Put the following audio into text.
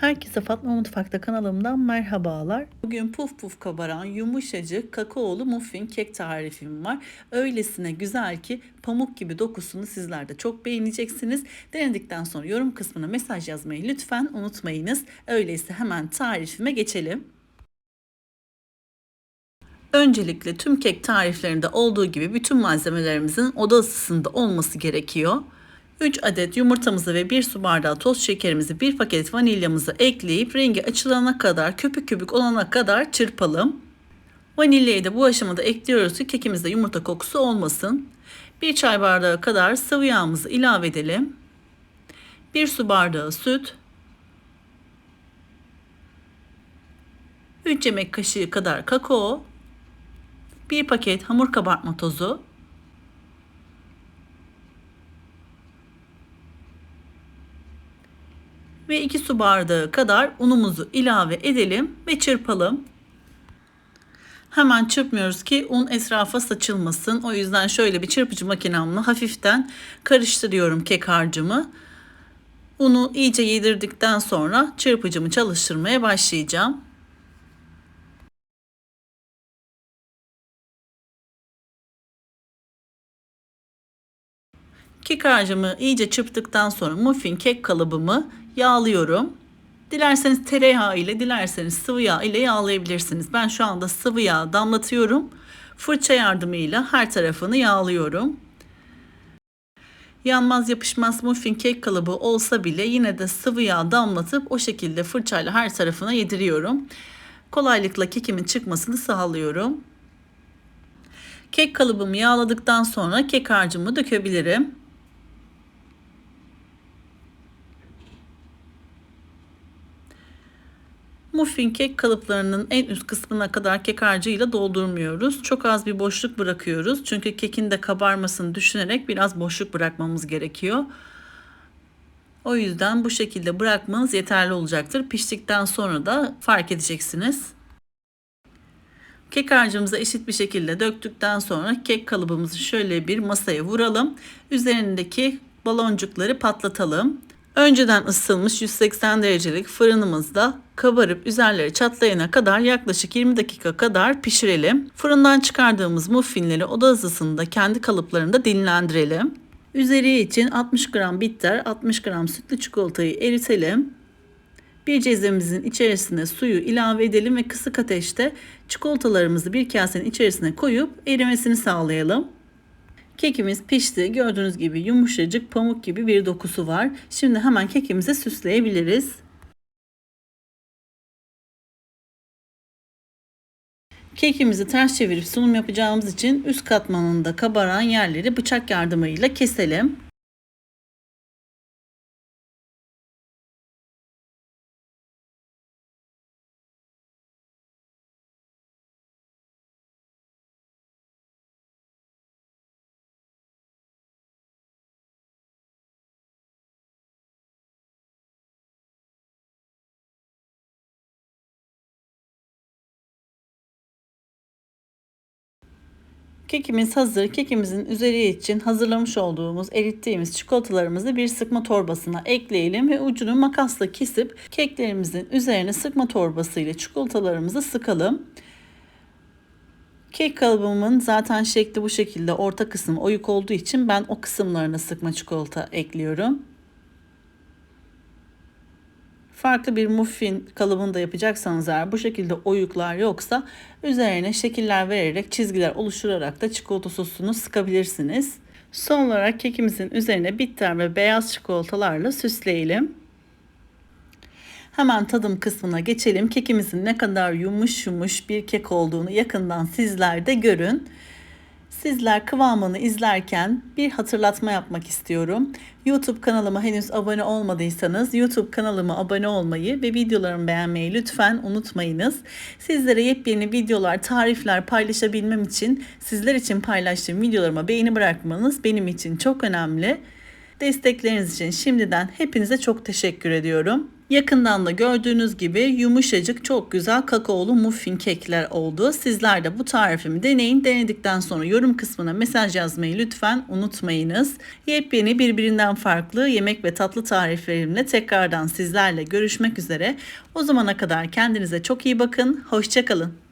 Herkese Fatma Mutfak'ta kanalımdan merhabalar. Bugün puf puf kabaran yumuşacık kakaolu muffin kek tarifim var. Öylesine güzel ki pamuk gibi dokusunu sizler de çok beğeneceksiniz. Denedikten sonra yorum kısmına mesaj yazmayı lütfen unutmayınız. Öyleyse hemen tarifime geçelim. Öncelikle tüm kek tariflerinde olduğu gibi bütün malzemelerimizin oda ısısında olması gerekiyor. 3 adet yumurtamızı ve 1 su bardağı toz şekerimizi, 1 paket vanilyamızı ekleyip rengi açılana kadar, köpük köpük olana kadar çırpalım. Vanilyayı da bu aşamada ekliyoruz ki kekimizde yumurta kokusu olmasın. 1 çay bardağı kadar sıvı yağımızı ilave edelim. 1 su bardağı süt, 3 yemek kaşığı kadar kakao, 1 paket hamur kabartma tozu, ve 2 su bardağı kadar unumuzu ilave edelim ve çırpalım. Hemen çırpmıyoruz ki un etrafa saçılmasın. O yüzden şöyle bir çırpıcı makinemle hafiften karıştırıyorum kek harcımı. Unu iyice yedirdikten sonra çırpıcımı çalıştırmaya başlayacağım. Kek harcımı iyice çırptıktan sonra muffin kek kalıbımı yağlıyorum. Dilerseniz tereyağı ile dilerseniz sıvı yağ ile yağlayabilirsiniz. Ben şu anda sıvı yağ damlatıyorum. Fırça yardımıyla her tarafını yağlıyorum. Yanmaz yapışmaz muffin kek kalıbı olsa bile yine de sıvı yağ damlatıp o şekilde fırçayla her tarafına yediriyorum. Kolaylıkla kekimin çıkmasını sağlıyorum. Kek kalıbımı yağladıktan sonra kek harcımı dökebilirim. Muffin kek kalıplarının en üst kısmına kadar kek harcıyla doldurmuyoruz. Çok az bir boşluk bırakıyoruz. Çünkü kekin de kabarmasını düşünerek biraz boşluk bırakmamız gerekiyor. O yüzden bu şekilde bırakmanız yeterli olacaktır. Piştikten sonra da fark edeceksiniz. Kek harcımızı eşit bir şekilde döktükten sonra kek kalıbımızı şöyle bir masaya vuralım. Üzerindeki baloncukları patlatalım. Önceden ısıtılmış 180 derecelik fırınımızda kabarıp üzerleri çatlayana kadar yaklaşık 20 dakika kadar pişirelim. Fırından çıkardığımız muffinleri oda ısısında kendi kalıplarında dinlendirelim. Üzeri için 60 gram bitter, 60 gram sütlü çikolatayı eritelim. Bir cezvemizin içerisine suyu ilave edelim ve kısık ateşte çikolatalarımızı bir kasenin içerisine koyup erimesini sağlayalım. Kekimiz pişti. Gördüğünüz gibi yumuşacık pamuk gibi bir dokusu var. Şimdi hemen kekimizi süsleyebiliriz. Kekimizi ters çevirip sunum yapacağımız için üst katmanında kabaran yerleri bıçak yardımıyla keselim. Kekimiz hazır. Kekimizin üzeri için hazırlamış olduğumuz erittiğimiz çikolatalarımızı bir sıkma torbasına ekleyelim ve ucunu makasla kesip keklerimizin üzerine sıkma torbası ile çikolatalarımızı sıkalım. Kek kalıbımın zaten şekli bu şekilde orta kısım oyuk olduğu için ben o kısımlarına sıkma çikolata ekliyorum. Farklı bir muffin kalıbında yapacaksanız eğer bu şekilde oyuklar yoksa üzerine şekiller vererek çizgiler oluşturarak da çikolata sosunu sıkabilirsiniz. Son olarak kekimizin üzerine bitter ve beyaz çikolatalarla süsleyelim. Hemen tadım kısmına geçelim. Kekimizin ne kadar yumuş yumuş bir kek olduğunu yakından sizler de görün. Sizler kıvamını izlerken bir hatırlatma yapmak istiyorum. YouTube kanalıma henüz abone olmadıysanız YouTube kanalıma abone olmayı ve videolarımı beğenmeyi lütfen unutmayınız. Sizlere yepyeni videolar, tarifler paylaşabilmem için sizler için paylaştığım videolarıma beğeni bırakmanız benim için çok önemli. Destekleriniz için şimdiden hepinize çok teşekkür ediyorum. Yakından da gördüğünüz gibi yumuşacık çok güzel kakaolu muffin kekler oldu. Sizler de bu tarifimi deneyin. Denedikten sonra yorum kısmına mesaj yazmayı lütfen unutmayınız. Yepyeni birbirinden farklı yemek ve tatlı tariflerimle tekrardan sizlerle görüşmek üzere. O zamana kadar kendinize çok iyi bakın. Hoşçakalın.